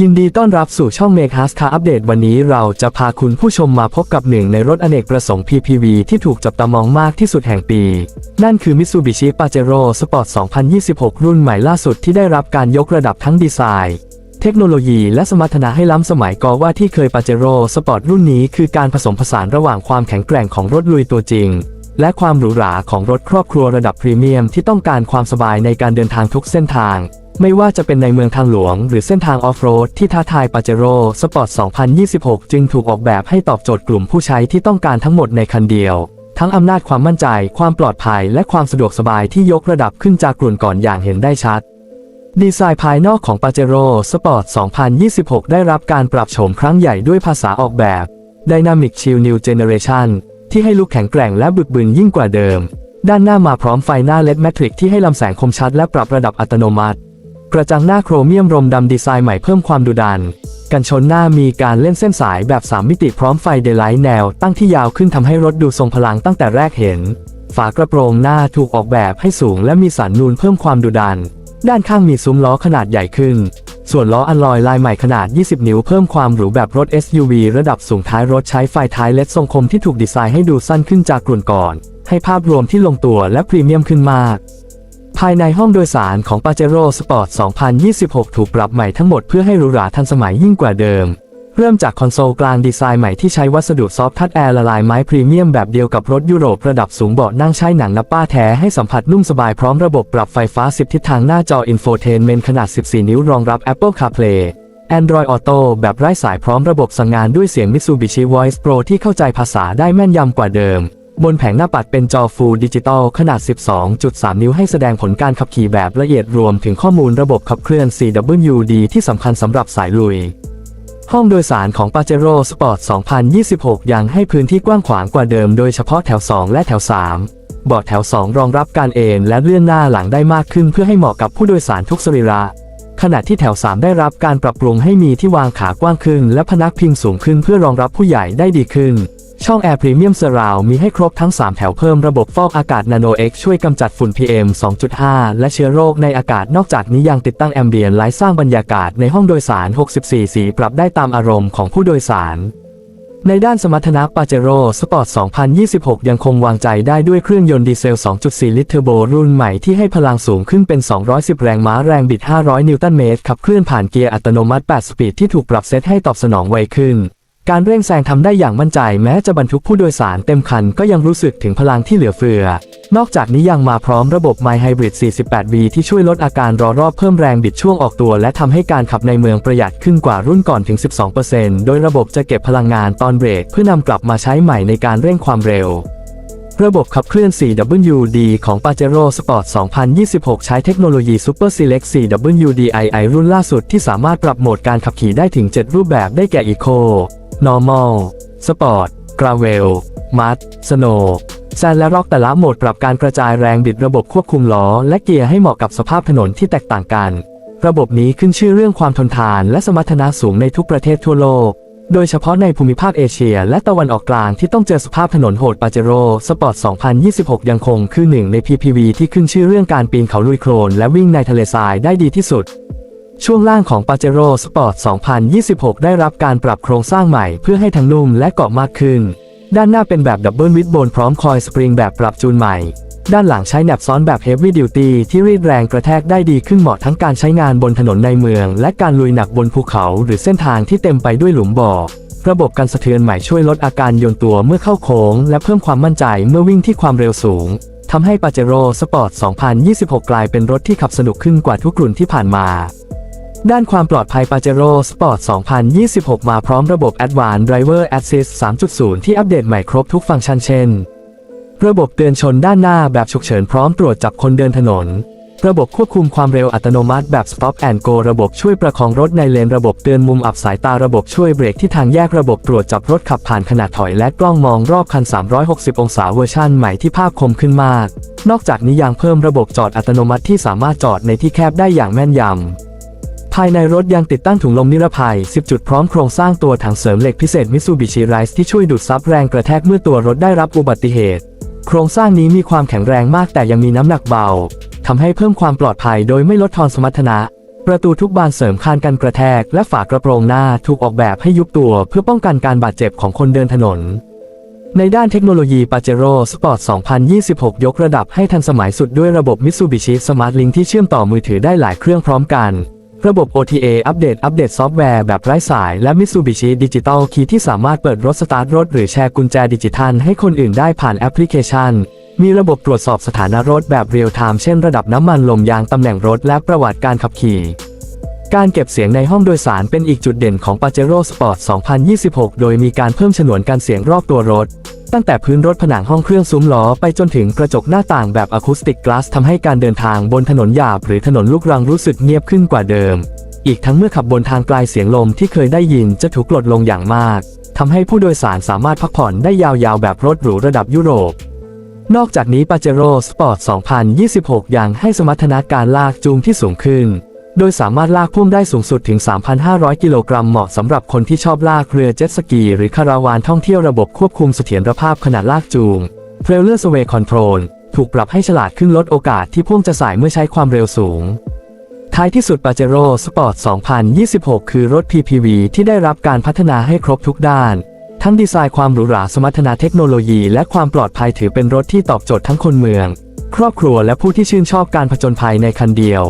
ยินดีต้อนรับสู่ช่อง Make Us Car Update วันนี้เราจะพาคุณผู้ชมมาพบกับหนึ่งในรถอเนกประสงค์ PPV ที่ถูกจับตามองมากที่สุดแห่งปี นั่นคือ Mitsubishi Pajero Sport 2026 รุ่นใหม่ล่าสุดที่ได้รับการยกระดับทั้งดีไซน์ ทคโนโลยีและสมรรถนะให้ล้ำสมัยก็ว่าที่เคย Pajero Sport รุ่นนี้คือการผสมผสานระหว่างความแข็งแกร่งของรถลุยตัวจริง และความหรูหราของรถครอบครัวระดับพรีเมียมที่ต้องการความสบายในการเดินทางทุกเส้นทาง ไม่ว่าจะเป็นในเมืองทางหลวง หรือเส้นทางออฟโรดที่ท้าทายปาเจโร่สปอร์ต 2026 จึงถูกออกแบบให้ตอบโจทย์กลุ่มผู้ใช้ที่ต้องการทั้งหมดในคันเดียวทั้งอำนาจความมั่นใจ ความปลอดภัย และความสะดวกสบายที่ยกระดับขึ้นจากกลุ่นก่อนอย่างเห็นได้ชัด ดีไซน์ภายนอกของ Pajero Sport 2026 ได้รับการปรับโฉมครั้งใหญ่ด้วยภาษาออกแบบ Dynamic Chill New Generation ที่ให้ลุกแข็งแกร่งและบึกบึนยิ่งกว่าเดิม ด้านหน้ามาพร้อมไฟหน้า LED Matrix ที่ให้ลำแสงคมชัดและปรับระดับอัตโนมัติ กระจังหน้าโครเมียมรมดำดีไซน์ใหม่เพิ่มความดุดัน กันชนหน้ามีการเล่นเส้นสายแบบ 3 มิติพร้อมไฟเดย์ไลท์แนว ตั้งที่ยาวขึ้นทำให้รถดูทรงพลังตั้งแต่แรกเห็น ฝากระโปรงหน้าถูกออกแบบให้สูงและมีสันนูนเพิ่มความดุดัน ด้านข้างมีซุ้มล้อขนาดใหญ่ขึ้น ส่วนล้ออัลลอยลายใหม่ขนาด 20 นิ้วเพิ่มความหรูแบบรถ SUV ระดับสูงท้ายรถใช้ไฟท้ายเลดทรงคมที่ถูกดีไซน์ให้ดูสั้นขึ้นจากกลุ่นก่อน ให้ภาพรวมที่ลงตัวและพรีเมียมขึ้นมาก ภายในห้องโดยสารของ Pajero Sport 2026 ถูกปรับใหม่ทั้งหมดเพื่อให้หรูหราทันสมัยยิ่งกว่าเดิม เริ่มจากคอนโซลกลางดีไซน์ใหม่ที่ใช้วัสดุซอฟท์ทัชแอร์ละลายไม้พรีเมียมแบบเดียวกับรถยุโรประดับสูงเบาะนั่งใช้หนังนับป้าแท้ให้สัมผัสนุ่มสบายพร้อมระบบปรับไฟฟ้า 10 ทิศทางหน้าจอ Infotainment ขนาด 14 นิ้วรองรับ Apple CarPlay Android Auto แบบไร้สายพร้อมระบบสั่งงานด้วยเสียง Mitsubishi Voice Pro ที่เข้าใจภาษาได้แม่นยำกว่าเดิม บนแผงหน้าปัดเป็นจอ Full Digital ขนาด 12.3 นิ้วให้แสดงผลการขับขี่แบบละเอียดรวมถึงข้อมูลระบบขับเคลื่อน CWD ที่สำคัญสำหรับสายลุย ห้องโดยสารของ Pajero Sport 2026 ยังให้พื้นที่กว้างขวางกว่าเดิมโดยเฉพาะแถว 2 และแถว3เบาะแถว 2 รองรับการเอนและเลื่อนหน้าหลังได้มากขึ้นเพื่อให้เหมาะกับผู้โดยสารทุกสรีระ ขณะที่แถว 3 ได้รับการปรับปรุงให้มีที่วางขากว้างขึ้น และพนักพิงสูงขึ้นเพื่อรองรับผู้ใหญ่ได้ดีขึ้น ช่องแอร์พรีเมียมเซราวมีให้ครบทั้ง 3 แถวเพิ่มระบบฟอกอากาศ Nano X ช่วยกำจัดฝุ่น PM 2.5 และเชื้อโรคในอากาศนอกจากนี้ยังติดตั้งแอมเบียนไลท์สร้างบรรยากาศในห้องโดยสาร 64 สีปรับได้ตามอารมณ์ของผู้โดยสาร ในด้านสมรรถนะ Pajero Sport 2026 ยังคงวางใจได้ด้วยเครื่องยนต์ดีเซล 2.4 ลิตรเทอร์โบรุ่นใหม่ที่ให้พลังสูงขึ้นเป็น 210 แรงม้าแรงบิด 500 นิวตันเมตรขับเคลื่อนผ่านเกียร์อัตโนมัติ 8 สปีดที่ถูกปรับเซตให้ตอบสนองไวขึ้น การเร่งแซงทำได้อย่างมั่นใจแม้จะบรรทุกผู้โดยสารเต็มคันก็ยังรู้สึกถึงพลังที่เหลือเฟือ นอกจากนี้ยังมาพร้อมระบบ My Hybrid 48V ที่ช่วยลดอาการรอรอบเพิ่มแรงบิดช่วงออกตัว และทำให้การขับในเมืองประหยัดขึ้นกว่ารุ่นก่อนถึง 12%โดยระบบจะเก็บพลังงานตอนเบรกเพื่อนำกลับมาใช้ใหม่ในการเร่งความเร็วระบบขับเคลื่อน 4WD ของ Pajero Sport 2026 ใช้เทคโนโลยี Super Select 4WDII รุ่นล่าสุดที่สามารถปรับโหมดการขับขี่ได้ถึง 7 รูปแบบได้แก่ Eco Normal Sport Gravel Mud Snow แซนและร็อกแต่ละโหมดปรับการกระจายแรงบิดระบบควบคุมล้อ และเกียร์ให้เหมาะกับสภาพถนนที่แตกต่างกัน ระบบนี้ขึ้นชื่อเรื่องความทนทานและสมรรถนะสูงในทุกประเทศทั่วโลก โดยเฉพาะในภูมิภาคเอเชีย และตะวันออกกลางที่ต้องเจอสภาพถนนโหดปาเจโร่สปอร์ต 2026 ยังคงคือหนึ่งใน PPV ที่ขึ้นชื่อเรื่องการปีนเขาลุยโคลนและวิ่งในทะเลทรายได้ดีที่สุด ช่วงล่างของ Pajero Sport 2026 ได้รับการปรับโครงสร้างใหม่เพื่อให้ทั้งนุ่มและเกาะมากขึ้น ด้านหน้าเป็นแบบดับเบิลวิดโบนพร้อมคอยสปริงแบบปรับจูนใหม่ ด้านหลังใช้แหนบซ้อนแบบ Heavy Duty ที่รีดแรงกระแทกได้ดีขึ้นเหมาะทั้งการใช้งานบนถนนในเมือง และการลุยหนักบนภูเขา หรือเส้นทางที่เต็มไปด้วยหลุมบ่อระบบกันสะเทือนใหม่ช่วยลดอาการโยนตัวเมื่อเข้าโค้ง และเพิ่มความมั่นใจเมื่อวิ่งที่ความเร็วสูงทำให้ Pajero Sport 2026 กลายเป็นรถที่ขับสนุกขึ้นกว่าทุกรุ่นที่ผ่านมา ด้านความปลอดภัย Pajero Sport 2026 มาพร้อมระบบ Advanced Driver Assist 3.0 ที่อัปเดตใหม่ครบทุกฟังก์ชันเช่น ระบบเตือนชนด้านหน้าแบบฉุกเฉินพร้อมตรวจจับคนเดินถนน ระบบควบคุมความเร็วอัตโนมัติแบบ Stop and Go ระบบช่วยประคองรถในเลน ระบบเตือนมุมอับสายตา ระบบช่วยเบรกที่ทางแยก ระบบตรวจจับรถขับผ่านขนาดถอย และกล้องมองรอบคัน 360 องศาเวอร์ชันใหม่ที่ภาพคมขึ้นมาก นอกจากนี้ยังเพิ่มระบบจอดอัตโนมัติที่สามารถจอดในที่แคบได้อย่างแม่นยำ ภายในรถยังติดตั้งถุงลมนิรภัย 10 จุดพร้อมโครงสร้างตัวถังเสริมเหล็กพิเศษ Mitsubishi Rise ที่ช่วยดูดซับแรงกระแทกเมื่อตัวรถได้รับอุบัติเหตุ โครงสร้างนี้มีความแข็งแรงมากแต่ยังมีน้ำหนักเบาทำให้เพิ่มความปลอดภัยโดยไม่ลดทอนสมรรถนะ ประตูทุกบานเสริมคานกันกระแทก และฝากระโปรงหน้าถูกออกแบบให้ยุบตัวเพื่อป้องกันการบาดเจ็บของคนเดินถนนในด้านเทคโนโลยี Pajero Sport 2026 ยกระดับให้ทันสมัยสุดด้วยระบบ Mitsubishi Smart Link ที่เชื่อมต่อมือถือได้หลายเครื่องพร้อมกัน ระบบ OTA อัปเดต อัปเดตซอฟต์แวร์แบบไร้สาย และ Mitsubishi Digital Key ที่สามารถเปิดรถสตาร์ทรถ หรือแชร์กุญแจดิจิทัลให้คนอื่นได้ผ่านแอปพลิเคชัน มีระบบตรวจสอบสถานะรถแบบเรียลไทม์เช่นระดับน้ำมันลมยางตำแหน่งรถและประวัติการขับขี่ การเก็บเสียงในห้องโดยสารเป็นอีกจุดเด่นของ Pajero Sport 2026 โดยมีการเพิ่มฉนวนการเสียงรอบตัวรถ ตั้งแต่พื้นรถผนังห้องเครื่องซุ้มล้อไปจนถึงกระจกหน้าต่างแบบอะคูสติกกลาสทำให้การเดินทางบนถนนหยาบหรือถนนลูกรังรู้สึกเงียบขึ้นกว่าเดิม อีกทั้งเมื่อขับบนทางไกลเสียงลมที่เคยได้ยินจะถูกลดลงอย่างมากทำให้ผู้โดยสารสามารถพักผ่อนได้ยาวๆแบบรถหรูระดับยุโรปนอกจากนี้ Pajero Sport 2026 ยังให้สมรรถนะการลากจูงที่สูงขึ้น โดยสามารถลากพ่วงได้สูงสุดถึง 3,500 กิโลกรัมเหมาะสำหรับคนที่ชอบลากเรือเจ็ตสกี หรือคาราวานท่องเที่ยวระบบควบคุมเสถียรภาพขนาดลากจูง Trailer Sway Control ถูกปรับให้ฉลาดขึ้นลดโอกาสที่พ่วงจะสายเมื่อใช้ความเร็วสูง ท้ายที่สุด Pajero Sport 2026 คือรถ PPV ที่ได้รับการพัฒนาให้ครบทุกด้าน ทั้งดีไซน์ความหรูหราสมรรถนะเทคโนโลยีและความปลอดภัยถือเป็นรถที่ตอบโจทย์ทั้งคนเมือง ครอบครัวและผู้ที่ชื่นชอบการผจญภัยในคันเดียว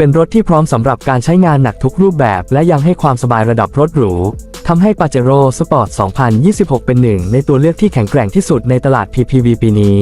เป็นรถที่พร้อมสำหรับการใช้งานหนักทุกรูปแบบ และยังให้ความสบายระดับรถหรูทำให้ Pajero Sport 2026 เป็นหนึ่งในตัวเลือกที่แข็งแกร่งที่สุดในตลาด PPV ปีนี้